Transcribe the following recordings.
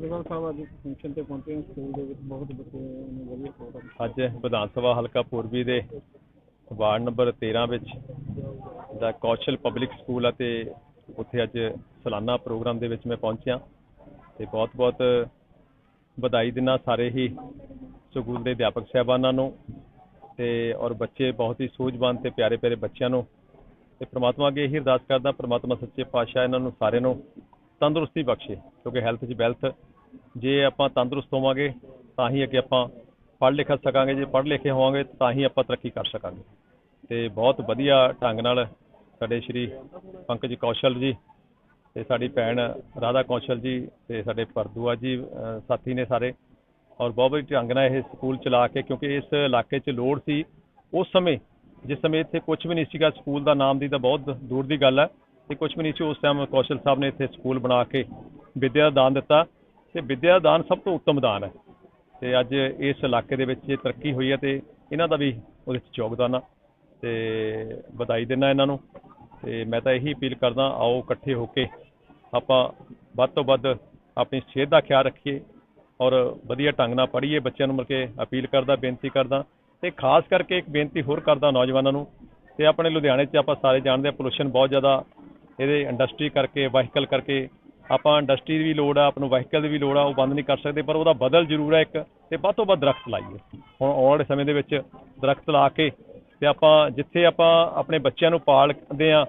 Function ਤੇ ਪਹੁੰਚੇ ਹਾਂ, ਸਕੂਲ ਦੇ ਵਿੱਚ ਬਹੁਤ ਬੱਚੇ ਨੇ ਵਧੀਆ ਪ੍ਰੋਗਰਾਮ ਅੱਜ ਵਿਧਾਨ ਸਭਾ ਹਲਕਾ ਪੂਰਬੀ ਦੇ ਵਾਰਡ ਨੰਬਰ 13 ਵਿੱਚ ਦਾ ਕੌਸ਼ਲ ਪਬਲਿਕ ਸਕੂਲ ਆ ਤੇ ਉੱਥੇ ਅੱਜ ਸਾਲਾਨਾ ਪ੍ਰੋਗਰਾਮ ਦੇ ਵਿੱਚ ਮੈਂ ਪਹੁੰਚਿਆ। ਤੇ ਬਹੁਤ-ਬਹੁਤ ਵਧਾਈ ਦਿਨਾ ਸਾਰੇ ਹੀ ਸਕੂਲ ਦੇ ਅਧਿਆਪਕ ਸਹਿਬਾਨਾਂ ਨੂੰ ਤੇ ਔਰ ਬੱਚੇ ਬਹੁਤ ਹੀ ਸੂਝਵਾਨ ਤੇ ਪਿਆਰੇ ਪਿਆਰੇ ਬੱਚਿਆਂ ਨੂੰ। ਤੇ ਪ੍ਰਮਾਤਮਾ ਅੱਗੇ ਇਹੀ ਅਰਦਾਸ ਕਰਦਾ, ਪ੍ਰਮਾਤਮਾ ਸੱਚੇ ਪਾਤਸ਼ਾਹ ਇਹਨਾਂ ਨੂੰ, ਸਾਰਿਆਂ ਨੂੰ ਤੰਦਰੁਸਤੀ ਬਖਸ਼ੇ, ਕਿਉਂਕਿ ਹੈਲਥ 'ਚ ਵੈਲਥ ਜੇ ਆਪਾਂ ਤੰਦਰੁਸਤ ਹੋਵਾਂਗੇ, ਤਾਂ ਹੀ ਅੱਗੇ ਆਪਾਂ ਪੜ੍ਹ ਲਿਖ ਸਕਾਂਗੇ, ਜੇ ਪੜ੍ਹ ਲਿਖੇ ਹੋਵਾਂਗੇ, ਤਾਂ ਹੀ ਆਪਾਂ ਤਰੱਕੀ ਕਰ ਸਕਾਂਗੇ। ਤੇ ਬਹੁਤ ਵਧੀਆ ਢੰਗ ਨਾਲ ਸਾਡੇ ਸ਼੍ਰੀ ਪੰਕਜ ਕੌਸ਼ਲ ਜੀ ਤੇ ਸਾਡੀ ਭੈਣ ਰਾਧਾ ਕੌਸ਼ਲ ਜੀ ਤੇ ਸਾਡੇ ਪਰਦੂਆ ਜੀ ਸਾਥੀ ਨੇ ਸਾਰੇ। ਔਰ ਬਹੁਤ ਵਧੀਆ ਢੰਗ ਨਾਲ ਇਹ ਸਕੂਲ ਚਲਾ ਕੇ, ਕਿਉਂਕਿ ਇਸ ਇਲਾਕੇ 'ਚ ਲੋੜ ਸੀ ਉਸ ਸਮੇਂ, ਜਿਸ ਸਮੇਂ ਇੱਥੇ ਕੁਝ ਵੀ ਨਹੀਂ ਸੀਗਾ, ਸਕੂਲ ਦਾ ਨਾਮ ਦੀ ਤਾਂ ਬਹੁਤ ਦੂਰ ਦੀ ਗੱਲ ਹੈ। ਤੇ ਕੁਝ ਵੀ ਨਹੀਂ ਸੀ, ਉਸ ਟਾਈਮ ਕੌਸ਼ਲ ਸਾਹਿਬ ਨੇ ਇੱਥੇ ਸਕੂਲ ਬਣਾ ਕੇ ਵਿੱਦਿਆ ਦਾ ਦਾਨ ਦਿੱਤਾ ਤੇ ਵਿੱਦਿਆ ਦਾ ਦਾਨ ਸਭ ਤੋਂ ਉੱਤਮ ਦਾਨ ਹੈ। ਤੇ ਅੱਜ ਇਸ ਇਲਾਕੇ ਦੇ ਵਿੱਚ ਜੇ ਤਰੱਕੀ ਹੋਈ ਹੈ ਤੇ ਇਹਨਾਂ ਦਾ ਵੀ ਉਹਦੇ ਵਿੱਚ ਯੋਗਦਾਨ ਆ ਤੇ ਵਧਾਈ ਦਿੰਦਾ ਇਹਨਾਂ ਨੂੰ। ਤੇ ਮੈਂ ਤਾਂ ਇਹੀ ਅਪੀਲ ਕਰਦਾ, ਆਓ ਇਕੱਠੇ ਹੋ ਕੇ ਆਪਾਂ ਵੱਧ ਤੋਂ ਵੱਧ ਆਪਣੀ ਸਿਹਤ ਦਾ ਖਿਆਲ ਰੱਖੀਏ ਔਰ ਵਧੀਆ ਢੰਗ ਨਾਲ ਪੜ੍ਹੀਏ। ਬੱਚਿਆਂ ਨੂੰ ਮਿਲ ਕੇ ਅਪੀਲ ਕਰਦਾ, ਬੇਨਤੀ ਕਰਦਾ ਤੇ ਖਾਸ ਕਰਕੇ ਇੱਕ ਬੇਨਤੀ ਹੋਰ ਕਰਦਾ ਨੌਜਵਾਨਾਂ ਨੂੰ ਤੇ ਆਪਣੇ ਲੁਧਿਆਣੇ 'ਚ ਆਪਾਂ ਸਾਰੇ ਜਾਣਦੇ ਆ ਪੋਲੂਸ਼ਨ ਬਹੁਤ ਜ਼ਿਆਦਾ ਇਹਦੇ ਇੰਡਸਟਰੀ ਕਰਕੇ ਵਾਹੀਕਲ ਕਰਕੇ ਆਪਾਂ ਇੰਡਸਟਰੀ ਦੀ ਵੀ ਲੋੜ ਆ ਆਪ ਨੂੰ ਵਾਹੀਕਲ ਦੀ ਵੀ ਲੋੜ ਆ ਉਹ ਬੰਦ ਨਹੀਂ ਕਰ ਸਕਦੇ ਪਰ ਉਹਦਾ ਬਦਲ ਜ਼ਰੂਰ ਹੈ ਇੱਕ ਤੇ ਵੱਧ ਤੋਂ ਵੱਧ ਦਰਖਤ ਲਾਈਏ। ਹੁਣ ਆਉਣ ਵਾਲੇ ਸਮੇਂ ਦੇ ਵਿੱਚ ਦਰਖਤ ਲਾ ਕੇ ਤੇ ਆਪਾਂ ਜਿੱਥੇ ਆਪਾਂ ਆਪਣੇ ਬੱਚਿਆਂ ਨੂੰ ਪਾਲਦੇ ਆ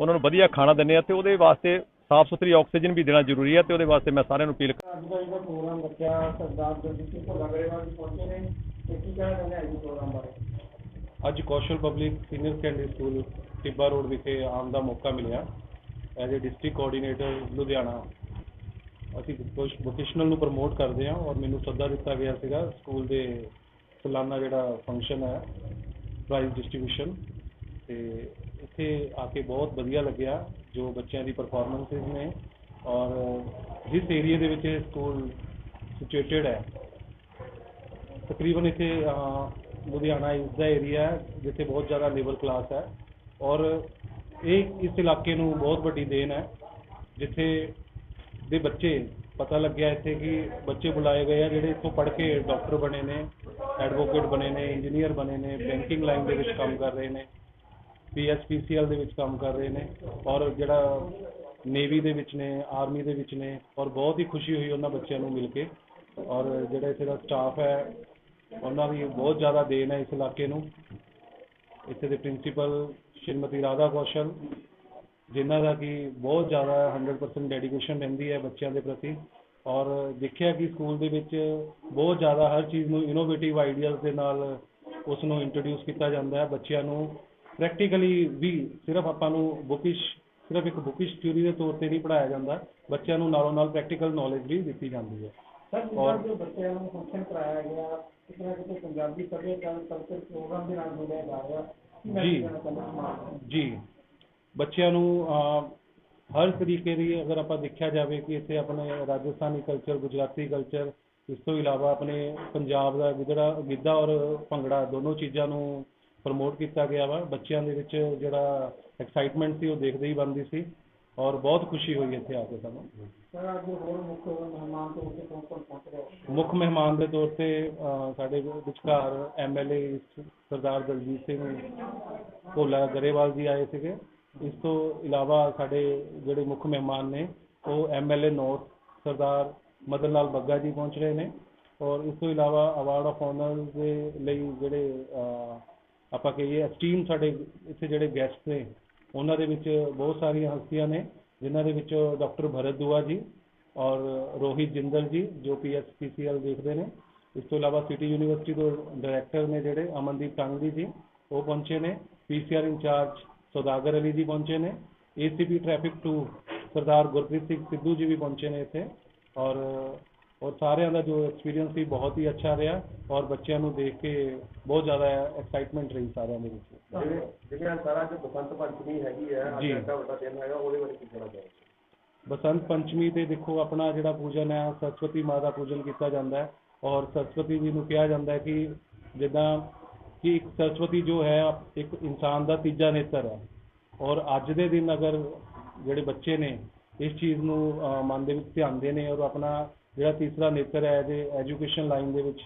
ਉਹਨਾਂ ਨੂੰ ਵਧੀਆ ਖਾਣਾ ਦਿੰਦੇ ਆ ਤੇ ਉਹਦੇ ਵਾਸਤੇ ਸਾਫ਼ ਸੁਥਰੀ ਆਕਸੀਜਨ ਵੀ ਦੇਣਾ ਜ਼ਰੂਰੀ ਹੈ ਤੇ ਉਹਦੇ ਵਾਸਤੇ ਮੈਂ ਸਾਰਿਆਂ ਨੂੰ ਅਪੀਲ ਅੱਜ ਦਾ ਜਿਹੜਾ ਪ੍ਰੋਗਰਾਮ ਰੱਖਿਆ ਸਰਦਾਰ ਜਗਜੀਤ ਸਿੰਘ ਭੁੱਲਾਗੜੇਵਾਲ ਜੀ ਪਹੁੰਚੇ ਨੇ। ਤੇ ਕੀ ਕਹਿਣਾ ਚਾਹੁੰਦੇ ਆ ਜੀ ਪ੍ਰੋਗਰਾਮ ਬਾਰੇ? ਅੱਜ Kaushal public senior secondary school Tibba road ਵਿਖੇ ਆਉਣ ਦਾ ਮੌਕਾ ਮਿਲਿਆ। As a district coordinator Ludhiana ਅਸੀਂ ਕੁਝ ਵੋਕੇਸ਼ਨਲ ਨੂੰ ਪ੍ਰਮੋਟ ਕਰਦੇ ਹਾਂ ਔਰ ਮੈਨੂੰ ਸੱਦਾ ਦਿੱਤਾ ਗਿਆ ਸੀਗਾ ਸਕੂਲ ਦੇ ਸਾਲਾਨਾ ਜਿਹੜਾ ਫੰਕਸ਼ਨ ਹੈ ਪ੍ਰਾਈਜ਼ ਡਿਸਟ੍ਰੀਬਿਊਸ਼ਨ ਤੇ ਇੱਥੇ ਆ ਕੇ ਬਹੁਤ ਵਧੀਆ ਲੱਗਿਆ, ਜੋ ਬੱਚਿਆਂ ਦੀ ਪਰਫਾਰਮੈਂਸਿਸ ਨੇ ਔਰ ਜਿਸ ਏਰੀਆ ਦੇ ਵਿੱਚ ਇਹ ਸਕੂਲ ਸਿਚੁਏਟਡ ਹੈ, ਤਕਰੀਬਨ ਇੱਥੇ ਲੁਧਿਆਣਾ ਇਸ ਦਾ ਏਰੀਆ ਹੈ, ਜਿੱਥੇ ਬਹੁਤ ਜ਼ਿਆਦਾ ਲੇਬਰ ਕਲਾਸ ਹੈ ਔਰ ਇਹ ਇਸ ਇਲਾਕੇ ਨੂੰ ਬਹੁਤ ਵੱਡੀ ਦੇਣ ਹੈ, ਜਿੱਥੇ ਦੇ ਬੱਚੇ ਪਤਾ ਲੱਗਿਆ ਇੱਥੇ ਕਿ ਬੱਚੇ ਬੁਲਾਏ ਗਏ ਆ, ਜਿਹੜੇ ਇੱਥੋਂ ਪੜ੍ਹ ਕੇ ਡਾਕਟਰ ਬਣੇ ਨੇ, ਐਡਵੋਕੇਟ ਬਣੇ ਨੇ, ਇੰਜੀਨੀਅਰ ਬਣੇ ਨੇ, ਬੈਂਕਿੰਗ ਲਾਈਨ ਦੇ ਵਿੱਚ ਕੰਮ ਕਰ ਰਹੇ ਨੇ ਪੀਐਸਪੀਸੀਐਲ ਦੇ ਵਿੱਚ ਕੰਮ ਕਰ ਰਹੇ ਨੇ ਔਰ ਜਿਹੜਾ ਨੇਵੀ ਦੇ ਵਿੱਚ ਨੇ, ਆਰਮੀ ਦੇ ਵਿੱਚ ਨੇ ਔਰ ਬਹੁਤ ਹੀ ਖੁਸ਼ੀ ਹੋਈ ਉਹਨਾਂ ਬੱਚਿਆਂ ਨੂੰ ਮਿਲ ਕੇ ਔਰ ਜਿਹੜਾ ਇੱਥੇ ਦਾ ਸਟਾਫ ਹੈ, ਉਹਨਾਂ ਦੀ ਬਹੁਤ ਜ਼ਿਆਦਾ ਦੇਣ ਹੈ ਇਸ ਇਲਾਕੇ ਨੂੰ। ਇੱਥੇ ਦੇ ਪ੍ਰਿੰਸੀਪਲ ਸ਼੍ਰੀਮਤੀ ਰਾਧਾ ਕੌਸ਼ਲ ਜਿਨ੍ਹਾਂ ਦਾ ਕਿ ਬਹੁਤ ਜ਼ਿਆਦਾ 100% ਡੈਡੀਕੇਸ਼ਨ ਰਹਿੰਦੀ ਹੈ ਬੱਚਿਆਂ ਦੇ ਪ੍ਰਤੀ ਔਰ ਦੇਖਿਆ ਕਿ ਸਕੂਲ ਦੇ ਵਿੱਚ ਬਹੁਤ ਜ਼ਿਆਦਾ ਹਰ ਚੀਜ਼ ਨੂੰ ਇਨੋਵੇਟਿਵ ਆਈਡੀਆਜ਼ ਦੇ ਨਾਲ ਉਸ ਨੂੰ ਇੰਟਰੋਡਿਊਸ ਕੀਤਾ ਜਾਂਦਾ ਹੈ। ਬੱਚਿਆਂ ਨੂੰ ਪ੍ਰੈਕਟੀਕਲੀ ਵੀ ਸਿਰਫ ਆਪਾਂ ਨੂੰ ਬੁਕਿਸ਼ ਸਿਰਫ ਇੱਕ ਬੁਕਿਸ਼ ਥਿਊਰੀ ਦੇ ਤੌਰ ਤੇ ਨਹੀਂ ਪੜਾਇਆ ਜਾਂਦਾ ਬੱਚਿਆਂ ਨੂੰ ਨਾਲੋਂ ਨਾਲ ਪ੍ਰੈਕਟੀਕਲ ਨੌਲੇਜ ਵੀ ਦਿੱਤੀ ਜਾਂਦੀ ਹੈ। ਸਰ ਔਰ- ਜੋ ਬੱਚਿਆਂ ਨੂੰ ਫੰਕਸ਼ਨ ਕਰਾਇਆ ਗਿਆ ਕਿਤੇ ਨਾ ਕਿਤੇ ਪੰਜਾਬੀ ਸੱਭਿਆਚਾਰ ਕਲਚਰ ਪ੍ਰੋਗਰਾਮ ਦੇ ਨਾਲ ਜੋੜਿਆ ਜਾ ਰਿਹਾ ਕੀ ਜੀ। ਜੀ। ਬੱਚਿਆਂ ਨੂੰ ਹਰ ਤਰੀਕੇ ਦੀ ਅਗਰ ਆਪਾਂ ਦੇਖਿਆ ਜਾਵੇ ਕਿ ਇੱਥੇ ਆਪਣੇ ਰਾਜਸਥਾਨੀ ਕਲਚਰ ਗੁਜਰਾਤੀ ਕਲਚਰ ਇਸ ਤੋਂ ਇਲਾਵਾ ਆਪਣੇ ਪੰਜਾਬ ਦਾ ਜਿਹੜਾ ਗਿੱਧਾ ਔਰ ਭੰਗੜਾ ਦੋਨੋਂ ਚੀਜ਼ਾਂ ਨੂੰ ਪ੍ਰਮੋਟ ਕੀਤਾ ਗਿਆ ਵਾ। ਬੱਚਿਆਂ ਦੇ ਵਿੱਚ ਜਿਹੜਾ ਐਕਸਾਈਟਮੈਂਟ ਸੀ ਉਹ ਦੇਖਦੇ ਹੀ ਬਣਦੀ ਸੀ। ਔਰ ਬਹੁਤ ਖੁਸ਼ੀ ਹੋਈ ਇੱਥੇ ਆ ਕੇ ਸਾਨੂੰ। ਸਰ ਅੱਜ ਹੋਰ ਮੁੱਖ ਮਹਿਮਾਨ ਤੋਂ ਉੱਤੇ ਕੌਣ ਕੌਣ ਪਹੁੰਚ ਰਿਹਾ? ਮੁੱਖ ਮਹਿਮਾਨ ਦੇ ਤੌਰ ਤੇ ਸਾਡੇ ਵਿਚਕਾਰ ਐਮਐਲਏ ਸਰਦਾਰ ਦਲਜੀਤ ਸਿੰਘ ਭੋਲਾ ਗਰੇਵਾਲ ਜੀ ਆਏ ਸੀਗੇ। ਇਸ ਤੋਂ ਇਲਾਵਾ ਸਾਡੇ ਜਿਹੜੇ ਮੁੱਖ ਮਹਿਮਾਨ ਨੇ ਉਹ ਐਮਐਲਏ ਨੌਰਥ ਸਰਦਾਰ ਮਦਨ ਲਾਲ ਬੱਗਾ ਜੀ ਪਹੁੰਚ ਰਹੇ ਨੇ। ਔਰ ਇਸ ਤੋਂ ਇਲਾਵਾ ਅਵਾਰਡ ਆਫ ਆਨਰ ਦੇ ਲਈ ਜਿਹੜੇ ਆਪਾਂ ਕਹੀਏ ਐਸਟੀਮ ਸਾਡੇ ਇੱਥੇ ਜਿਹੜੇ ਗੈਸਟ ਨੇ ਉਹਨਾਂ ਦੇ ਵਿੱਚ ਬਹੁਤ ਸਾਰੀਆਂ ਹਸਤੀਆਂ ਨੇ, ਜਿਨ੍ਹਾਂ ਦੇ ਵਿੱਚ ਡਾਕਟਰ ਭਰਤ ਦੁਆ ਜੀ ਔਰ ਰੋਹਿਤ ਜਿੰਦਲ ਜੀ, ਜੋ ਪੀਐਸਪੀਸੀਐਲ ਦੇਖਦੇ ਨੇ। ਇਸ ਤੋਂ ਇਲਾਵਾ ਸਿਟੀ ਯੂਨੀਵਰਸਿਟੀ ਤੋਂ ਡਾਇਰੈਕਟਰ ਨੇ ਜਿਹੜੇ ਅਮਨਦੀਪ ਟਾਂਗਲੀ ਜੀ, ਉਹ ਪਹੁੰਚੇ ਨੇ। ਪੀਸੀਆਰ ਇੰਚਾਰਜ ਸੌਦਾਗਰ ਅਲੀ ਜੀ ਪਹੁੰਚੇ ਨੇ। ਏਸੀਪੀ ਟ੍ਰੈਫਿਕ 2 ਸਰਦਾਰ ਗੁਰਪ੍ਰੀਤ ਸਿੰਘ ਸਿੱਧੂ ਜੀ ਵੀ ਪਹੁੰਚੇ ਨੇ ਇੱਥੇ। ਔਰ ਔਰ ਸਾਰਿਆਂ ਦਾ ਜੋ ਐਕਸਪੀਰੀਅੰਸ ਸੀ ਬਹੁਤ ਹੀ ਅੱਛਾ ਰਿਹਾ ਔਰ ਬੱਚਿਆਂ ਨੂੰ ਦੇਖ ਕੇ ਬਹੁਤ ਜ਼ਿਆਦਾ ਐਕਸਾਈਟਮੈਂਟ ਰਹੀ ਸਾਰਿਆਂ ਦੇ ਵਿੱਚ। ਜਿਵੇਂ ਜਿਵੇਂ ਸਾਰਾ ਜੋ ਬਸੰਤ ਪੰਚਮੀ ਹੈਗੀ ਹੈ ਅੱਜ। ਐਡਾ ਵੱਡਾ ਦਿਨ ਹੈਗਾ ਉਹਦੇ ਬਾਰੇ ਕੀ ਕਹਿਣਾ ਚਾਹੋਗੇ? ਬਸੰਤ ਪੰਚਮੀ ਤੇ ਦੇਖੋ ਆਪਣਾ ਜਿਹੜਾ ਪੂਜਨ ਹੈ ਸਰਸਵਤੀ ਮਾਂ ਦਾ ਪੂਜਨ ਕੀਤਾ ਜਾਂਦਾ ਹੈ ਔਰ ਸਰਸਵਤੀ ਜੀ ਨੂੰ ਕਿਹਾ ਜਾਂਦਾ ਹੈ ਕਿ ਜਿੱਦਾਂ ਕਿ ਇੱਕ ਸਰਸਵਤੀ ਜੋ ਹੈ ਇੱਕ ਇਨਸਾਨ ਦਾ ਤੀਜਾ ਨੇਤਰ ਹੈ। ਔਰ ਅੱਜ ਦੇ ਦਿਨ ਅਗਰ ਜਿਹੜੇ ਬੱਚੇ ਨੇ ਇਸ ਚੀਜ਼ ਨੂੰ ਮਨ ਦੇ ਵਿੱਚ ਧਿਆਉਂਦੇ ਨੇ ਔਰ ਆਪਣਾ ਜਿਹੜਾ ਤੀਸਰਾ ਨੇਚਰ ਹੈ ਇਹਦੇ ਐਜੂਕੇਸ਼ਨ ਲਾਈਨ ਦੇ ਵਿੱਚ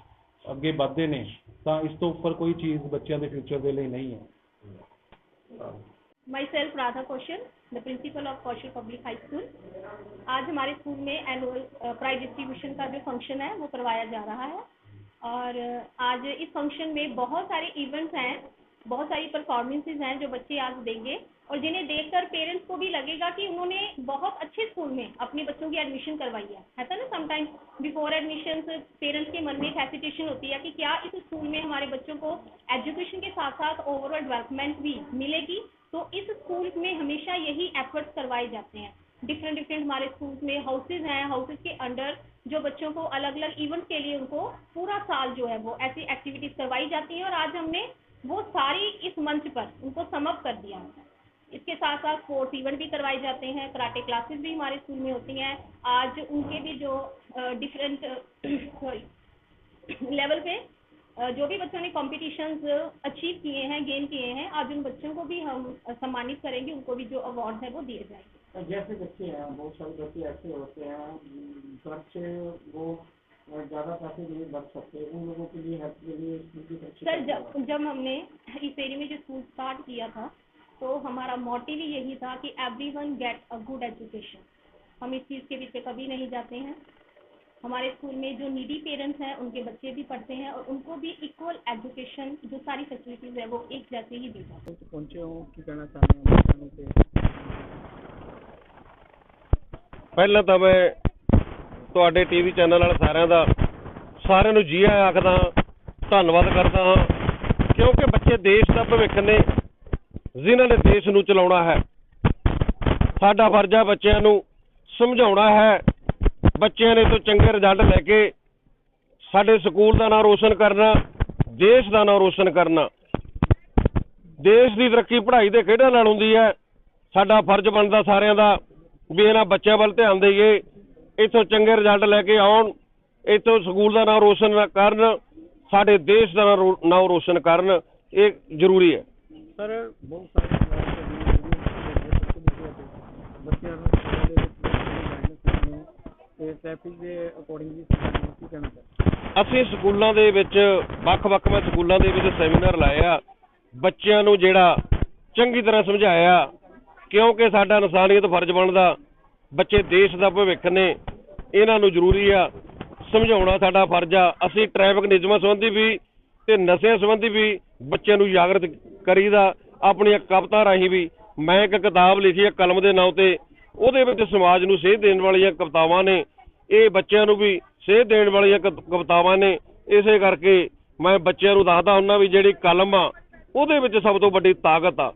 ਅੱਗੇ ਵੱਧਦੇ ਨੇ ਤਾਂ ਇਸ ਤੋਂ ਉੱਪਰ ਕੋਈ ਚੀਜ਼ ਬੱਚਿਆਂ ਦੇ ਫਿਊਚਰ ਦੇ ਲਈ ਨਹੀਂ ਹੈ myself Radha Kaushal, the principal of Kaushal Public High School. आज हमारे स्कूल में एनुअल प्राइज डिस्ट्रीब्यूशन का जो फंक्शन है वो करवाया जा रहा है और अ, आज इस फंक्शन में बहुत सारे इवेंट्स हैं बहुत सारी परफॉर्मेंसेज हैं जो बच्चे आज देंगे और जिन्हें देखकर पेरेंट्स को भी लगेगा कि उन्होंने बहुत अच्छे स्कूल में अपने बच्चों की एडमिशन करवाई है। ऐसा ना समटाइम्स बिफोर एडमिशन पेरेंट्स के मन में एक हेसिटेशन होती है कि क्या इस स्कूल में हमारे बच्चों को एजुकेशन के साथ साथ ओवरऑल डेवलपमेंट भी मिलेगी? तो इस स्कूल में हमेशा यही एफर्ट्स करवाए जाते हैं। डिफरेंट डिफरेंट हमारे स्कूल में हाउसेज हैं हाउसेज के अंडर जो बच्चों को अलग अलग इवेंट के लिए उनको पूरा साल जो है वो ऐसी एक्टिविटीज़ करवाई जाती हैं और आज हमने वो सारी इस मंच पर उनको समअप कर दिया है। इसके साथ साथ स्पोर्ट्स इवेंट भी करवाए जाते हैं, कराटे क्लासेस भी हमारे स्कूल में होती हैं। आज उनके भी जो डिफरेंट सॉरी लेवल पे जो भी बच्चों ने कॉम्पिटिशन्स अचीव किए हैं गेन किए हैं, आज उन बच्चों को भी हम सम्मानित करेंगे, उनको भी जो अवार्ड है वो दिए जाएँगे। जैसे बच्चे हैं, बहुत सारे बच्चे ऐसे होते हैं से वो ज़्यादा पैसे नहीं लग सकते उन लोगों के लिए हेल्प के लिए सर जब जब हमने इस एरिया में जो स्कूल स्टार्ट किया था तो हमारा मोटिव ही यही था कि everyone get a good education हम इस चीज़ के पीछे कभी नहीं जाते हैं। हमारे स्कूल में जो नीडी पेरेंट्स हैं उनके बच्चे भी पढ़ते हैं और उनको भी इक्वल एजुकेशन जो सारी फैसिलिटीज़ है वो एक जैसे ही दी जाती है। पहला पहले तो मैं ਤੁਹਾਡੇ ਟੀਵੀ ਚੈਨਲ ਵਾਲੇ ਸਾਰਿਆਂ ਦਾ, ਸਾਰਿਆਂ ਨੂੰ ਜੀ ਆਇਆਂ ਆਖਦਾ ਹਾਂ, ਧੰਨਵਾਦ ਕਰਦਾ ਹਾਂ, ਕਿਉਂਕਿ ਬੱਚੇ ਦੇਸ਼ ਦਾ ਭਵਿੱਖ ਨੇ, ਜਿਨ੍ਹਾਂ ਨੇ ਦੇਸ਼ ਨੂੰ ਚਲਾਉਣਾ ਹੈ। ਸਾਡਾ ਫਰਜ਼ ਹੈ ਬੱਚਿਆਂ ਨੂੰ ਸਮਝਾਉਣਾ ਹੈ, ਬੱਚਿਆਂ ਨੇ ਤੋਂ ਚੰਗੇ ਰਿਜ਼ਲਟ ਲੈ ਕੇ ਸਾਡੇ ਸਕੂਲ ਦਾ ਨਾਮ ਰੋਸ਼ਨ ਕਰਨਾ, ਦੇਸ਼ ਦਾ ਨਾਮ ਰੋਸ਼ਨ ਕਰਨਾ। ਦੇਸ਼ ਦੀ ਤਰੱਕੀ ਪੜ੍ਹਾਈ ਦੇ ਖੇਡਾਂ ਨਾਲ ਹੁੰਦੀ ਹੈ। ਸਾਡਾ ਫਰਜ਼ ਬਣਦਾ ਸਾਰਿਆਂ ਦਾ ਵੀ ਇਹਨਾਂ ਬੱਚਿਆਂ ਵੱਲ ਧਿਆਨ ਦੇਈਏ। ਇੱਥੋਂ ਚੰਗੇ ਰਿਜ਼ਲਟ ਲੈ ਕੇ ਆਉਣ ਇੱਥੋਂ ਸਕੂਲ ਦਾ ਨਾਮ ਰੋਸ਼ਨ ਕਰਨ ਸਾਡੇ ਦੇਸ਼ ਦਾ ਨਾਮ ਰੋਸ਼ਨ ਕਰਨ ਇਹ ਜ਼ਰੂਰੀ ਹੈ। ਸਰ ਬਹੁਤ ਸਾਰੇ ਬੱਚਿਆਂ ਨੂੰ ਤੇ ਟ੍ਰੈਫਿਕ ਦੇ ਕੀ ਅਸੀਂ ਸਕੂਲਾਂ ਦੇ ਵਿੱਚ ਵੱਖ-ਵੱਖ ਮੈਂ ਸਕੂਲਾਂ ਦੇ ਵਿੱਚ ਸੈਮੀਨਾਰ ਲਾਇਆ ਬੱਚਿਆਂ ਨੂੰ ਜਿਹੜਾ ਚੰਗੀ ਤਰ੍ਹਾਂ ਸਮਝਾਇਆ ਕਿਉਂਕਿ ਸਾਡਾ ਇਨਸਾਨੀਅਤ ਫਰਜ਼ ਬਣਦਾ ਬੱਚੇ ਦੇਸ਼ ਦਾ ਭਵਿੱਖ ਨੇ। ਇਹਨਾਂ ਨੂੰ ਜ਼ਰੂਰੀ ਆ ਸਮਝਾਉਣਾ ਸਾਡਾ ਫਰਜ਼ ਆ। ਅਸੀਂ ਟ੍ਰੈਫਿਕ ਨਿਯਮਾਂ ਸੰਬੰਧੀ ਵੀ ਤੇ ਨਸ਼ਿਆਂ ਸੰਬੰਧੀ ਵੀ ਬੱਚਿਆਂ ਨੂੰ ਜਾਗਰਤ ਕਰੀਦਾ, ਆਪਣੀਆਂ ਕਵਿਤਾ ਰਾਹੀਂ ਵੀ। ਮੈਂ ਇੱਕ ਕਿਤਾਬ ਲਿਖੀ ਹੈ ਕਲਮ ਦੇ ਨਾਂ ਤੇ। ਉਹਦੇ ਵਿੱਚ ਸਮਾਜ ਨੂੰ ਸੇਧ ਦੇਣ ਵਾਲੀਆਂ ਕਵਿਤਾਵਾਂ ਨੇ। ਇਹ ਬੱਚਿਆਂ ਨੂੰ ਵੀ ਸੇਧ ਦੇਣ ਵਾਲੀਆਂ ਕਵਿਤਾਵਾਂ ਨੇ। ਇਸੇ ਕਰਕੇ ਮੈਂ ਬੱਚਿਆਂ ਨੂੰ ਦੱਸਦਾ ਹੁੰਦਾ ਵੀ ਜਿਹੜੀ ਕਲਮ ਆ, ਉਹਦੇ ਵਿੱਚ ਸਭ ਤੋਂ ਵੱਡੀ ਤਾਕਤ ਆ।